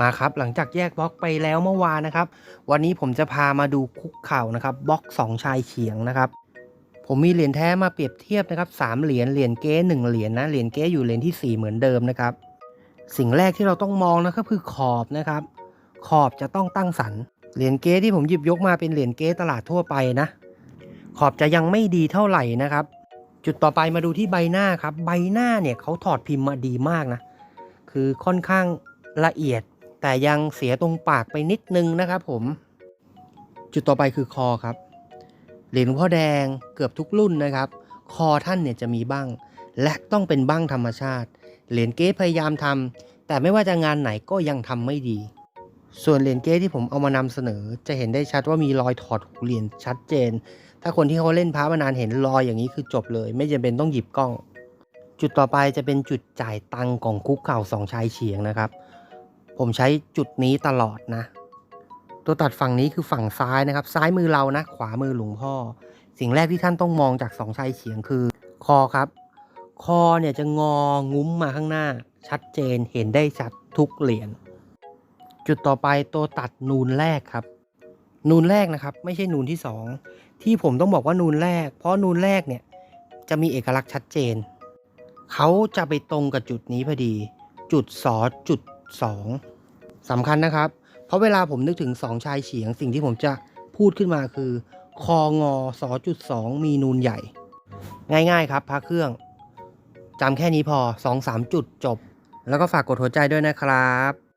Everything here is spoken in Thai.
มาครับหลังจากแยกบล็อกไปแล้วเมื่อวานนะครับ วันนี้ผมจะพามาดูคุกเข่านะครับบล็อกสองชายเฉียงนะครับ ผมมีเหรียญแท้มาเปรียบเทียบนะครับสามเหรียญเหรียญเก้หนึ่งเหรียญนะเหรียญเก้อยู่เหรียญที่สี่เหมือนเดิมนะครับ สิ่งแรกที่เราต้องมองนะครับคือขอบนะครับ ขอบจะต้องตั้งสันเหรียญเก้ที่ผมหยิบยกมาเป็นเหรียญเก้ตลาดทั่วไปนะ ขอบจะยังไม่ดีเท่าไหร่นะครับ จุดต่อไปมาดูที่ใบหน้าครับ ใบหน้าเนี่ยเขาถอดพิมพ์มาดีมากนะ คือค่อนข้างละเอียด แต่ยังเสียตรงปากไปนิดนึงนะครับผม จุดต่อไปคือคอครับ เหรียญหลวงพ่อแดงเกือบทุกรุ่นนะครับ คอท่านเนี่ยจะมีบ้าง และต้องเป็นบ้างธรรมชาติ เหรียญเก๊พยายามทำแต่ไม่ว่าจะงานไหนก็ยังทำไม่ดี ส่วนเหรียญเก๊ที่ผมเอามานำเสนอ จะเห็นได้ชัดว่ามีรอยถอดหูเหรียญชัดเจน ถ้าคนที่เขาเล่นพระมานานเห็นรอยอย่างนี้คือจบเลย ไม่จำเป็นต้องหยิบกล้องจุดต่อไปจะเป็นจุดจ่ายตังค์ของคุกเข่าสองชายเฉียงนะครับ ผมใช้จุดนี้ตลอดนะ ตัวตัดฝั่งนี้คือฝั่งซ้ายนะครับ ซ้ายมือเรานะ ขวามือหลวงพ่อ สิ่งแรกที่ท่านต้องมองจากสองชายเฉียงคือ คอครับ คอเนี่ยจะงองุ้มมาข้างหน้า ชัดเจนเห็นได้ชัดทุกเหรียญจุดต่อไปตัวตัดนูนแรกครับ นูนแรกนะครับ ไม่ใช่นูนที่สองที่ผมต้องบอกว่านูนแรก เพราะนูนแรกเนี่ยจะมีเอกลักษณ์ชัดเจน เขาจะไปตรงกับจุดนี้พอดี จุดสอจุดสอง สำคัญนะครับ เพราะเวลาผมนึกถึงสองชายเฉียง สิ่งที่ผมจะพูดขึ้นมาคือคองอสอจุดสองมีนูนใหญ่ ง่ายๆครับพระเครื่องจำแค่นี้พอสองสามจุดจบ แล้วก็ฝากกดหัวใจด้วยนะครับ